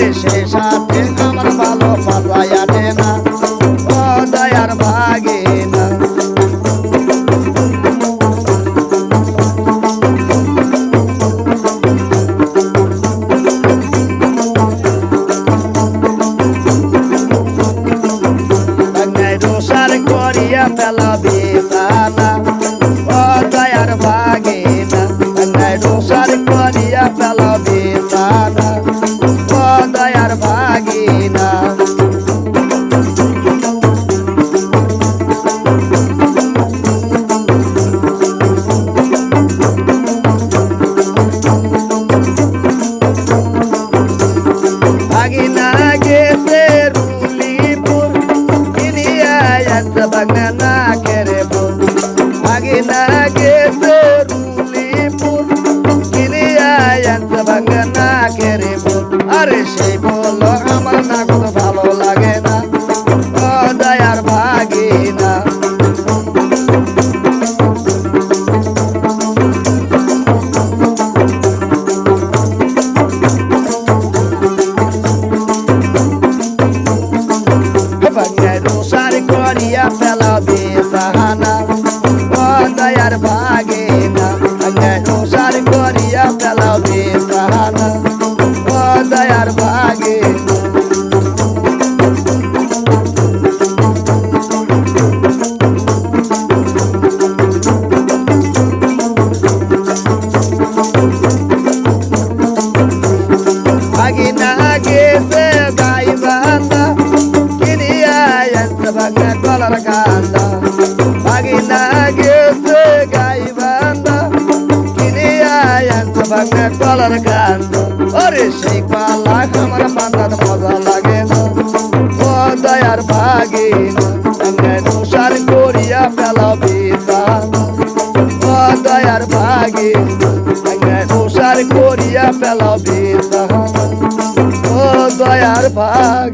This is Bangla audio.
deixei já pegar. Anza bagna na kere bur Agina kese ruli bur Kini ayanza bagna na kere bur Are shei bol ভাগিনা গেছে গাই বান্ধা কিনিয়া আনছে ভাগনা কলার কান্দ ওরে সেই কলা আমার বান্ধার মজা লাগে না। ও দয়ার ভাগিনা আমরা সংসার করিয়া ফেলা বিতা ও দয়ার ভাগিনা আমরা সংসার করিয়া ফেলা বিতা ও দয়ার ভাগ